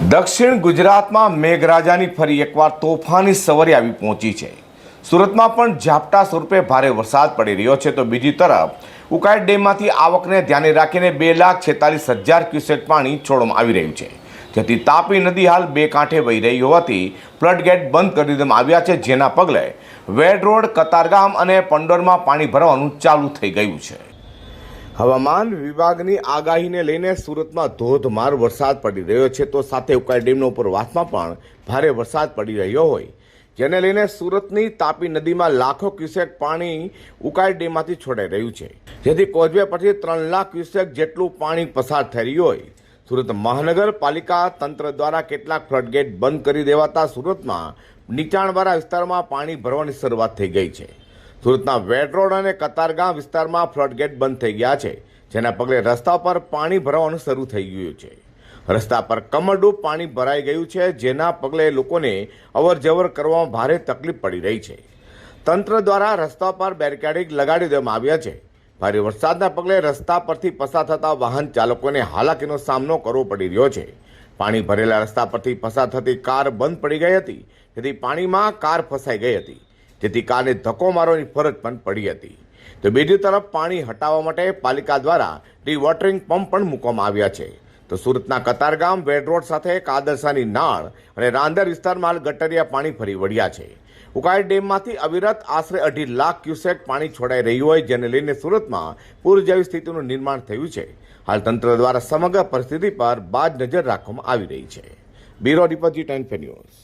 દક્ષિણ ગુજરાતમાં મેઘરાજાની ફરી એકવાર તોફાની સવારી આવી પહોંચી છે. સુરતમાં પણ ઝાપટા સ્વરૂપે ભારે વરસાદ પડી રહ્યો છે. તો બીજી તરફ, ઉકાઈ ડેમમાંથી આવકને ધ્યાને રાખીને બે લાખ છેતાલીસ હજાર ક્યુસેક પાણી છોડવામાં આવી રહ્યું છે. જેથી તાપી નદી હાલ બે કાંઠે વહી રહી હોવાથી ફ્લડગેટ બંધ કરી દેવામાં આવ્યા છે. જેના પગલે વેડ રોડ, કતારગામ અને પંડોરમાં પાણી ભરવાનું ચાલુ થઈ ગયું છે. હવામાન વિભાગની આગાહીને લઈને સુરતમાં ધોધમાર વરસાદ પડી રહ્યો છે. તો સાથે ઉકાઈ ડેમનો ઉપરવાસમાં પણ ભારે વરસાદ પડી રહ્યો હોય. જેને લઈને સુરતની તાપી નદીમાં લાખો ક્યુસેક પાણી ઉકાઈ ડેમમાંથી છોડાઈ રહ્યું છે. જેથી કોઝવે પરથી ત્રણ લાખ ક્યુસેક જેટલું પાણી પસાર થઈ રહ્યું હોય. સુરત મહાનગરપાલિકા તંત્ર દ્વારા કેટલાક ફ્લડગેટ બંધ કરી દેવાતા સુરતમાં નીચાણવાળા વિસ્તારમાં પાણી ભરવાની શરૂઆત થઈ ગઈ છે. સુરતના વેડ રોડ અને કતારગામ વિસ્તારમાં ફ્લડગેટ બંધ થઈ ગયા છે, જેના પગલે રસ્તા પર પાણી ભરાવાનું શરૂ થઈ ગયું છે. રસ્તા પર કમરડું પાણી ભરાઈ ગયું છે, જેના પગલે લોકોને અવરજવર કરવામાં ભારે તકલીફ પડી રહી છે. તંત્ર દ્વારા રસ્તા પર બેરિકેડિંગ લગાડી દેવામાં આવ્યા છે. ભારે વરસાદના પગલે રસ્તા પરથી પસાર થતા વાહન ચાલકોને હાલાકીનો સામનો કરવો પડી રહ્યો છે. પાણી ભરેલા રસ્તા પરથી પસાર થતી કાર બંધ પડી ગઈ હતી, તેથી પાણીમાં કાર ફસાઈ ગઈ હતી. જેથી કારને ધક્કો મારવાની ફરજ પણ પડી હતી. તો બીજી તરફ પાણી હટાવવા માટે પાલિકા દ્વારા ડીવોટરિંગ પંપ પણ મૂકવામાં આવ્યા છે. તો સુરતના કતારગામ વેડ રોડ સાથે કાદરસાની નાળ અને રાંદર વિસ્તારમાં હાલ ગટરિયા પાણી ફરી વળ્યા છે. ઉકાઈ ડેમમાંથી અવિરત આશરે અઢી લાખ ક્યુસેક પાણી છોડાઈ રહ્યું હોય જેને લઈને સુરતમાં પૂર જેવી સ્થિતિનું નિર્માણ થયું છે. હાલ તંત્ર દ્વારા સમગ્ર પરિસ્થિતિ પર બાજ નજર રાખવામાં આવી રહી છે. Bureau report G ten news.